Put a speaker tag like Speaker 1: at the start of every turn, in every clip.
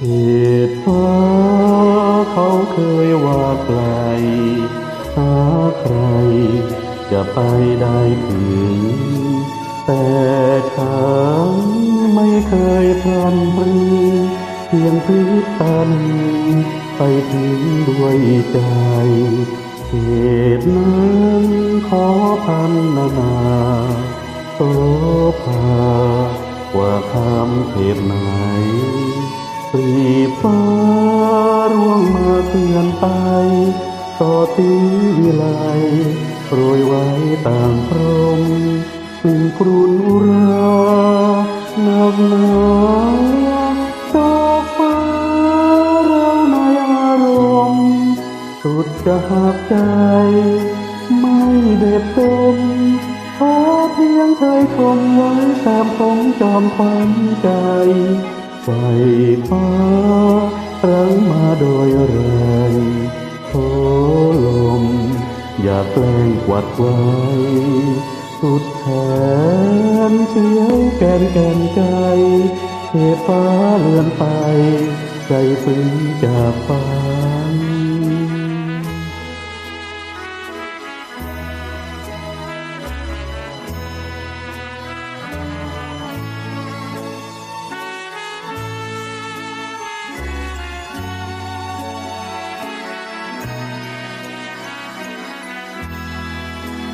Speaker 1: เหตุฟ้าเขาเคยว่าไกลหาใครจะไปได้ถึง แต่ฉันไม่เคยพลันพรีเพียงพริบตาหนึ่งไปถึงด้วยใจเหตุนั้นขอพันนานาโสภาว่าคำเขตไหน รีฟ้าร่วงมาเตือนไป ต่อตีวิไลโปรยไว้ต่างพรมสิ่งกรุนอุรานักหนาดอกฟ้าเราในอารมณ์ สุดจะหักใจ ไม่เด็ดเต็มขอเพียงเคยคงไว้ตามผมจอมควันใจ ไฟฟ้ารังมาโดยแรงโอลม อย่าแกล้งกวัดไว้ สุดแขนเสียวแกนแกนใจเทฟ้าเลื่อนไป ใจฟื้นจากฝันกลิ่นกลุ่นอุราหนักหนาดอกฟ้า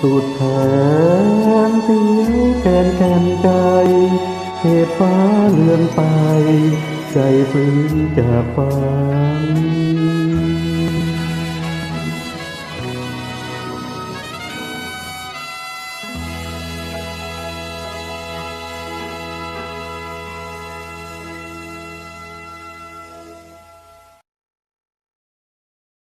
Speaker 1: สุดแขนเสียแกนแกนใจเหตุฟ้าเลื่อนไป ใจฟื้นจากฝัน